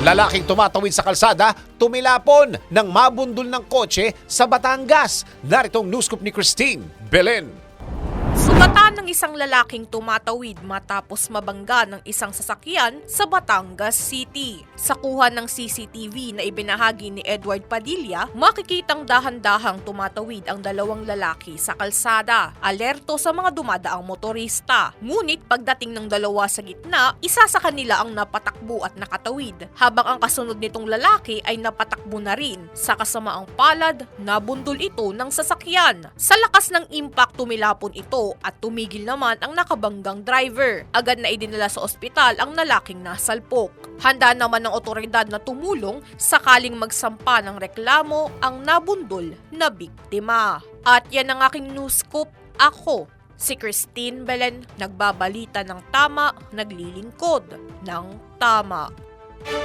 Lalaking tumatawid sa kalsada, tumilapon ng mabundol ng kotse sa Batangas. Naritong news scoop ni Christine Belen. Sugatan ng isang lalaking tumatawid matapos mabangga ng isang sasakyan sa Batangas City. Sa kuha ng CCTV na ibinahagi ni Edward Padilla, makikitang dahan-dahang tumatawid ang dalawang lalaki sa kalsada. Alerto sa mga dumadaang motorista. Ngunit pagdating ng dalawa sa gitna, isa sa kanila ang napatakbo at nakatawid, habang ang kasunod nitong lalaki ay napatakbo na rin. Sa kasamaang palad, nabundol ito ng sasakyan. Sa lakas ng impact tumilapon ito at tumigil naman ang nakabanggang driver. Agad na idinala sa ospital ang lalaking nasalpok. Handa naman ng otoridad na tumulong sakaling magsampa ng reklamo ang nabundol na biktima. At yan ang aking news scoop. Ako, si Christine Belen, nagbabalita ng tama, naglilingkod ng tama.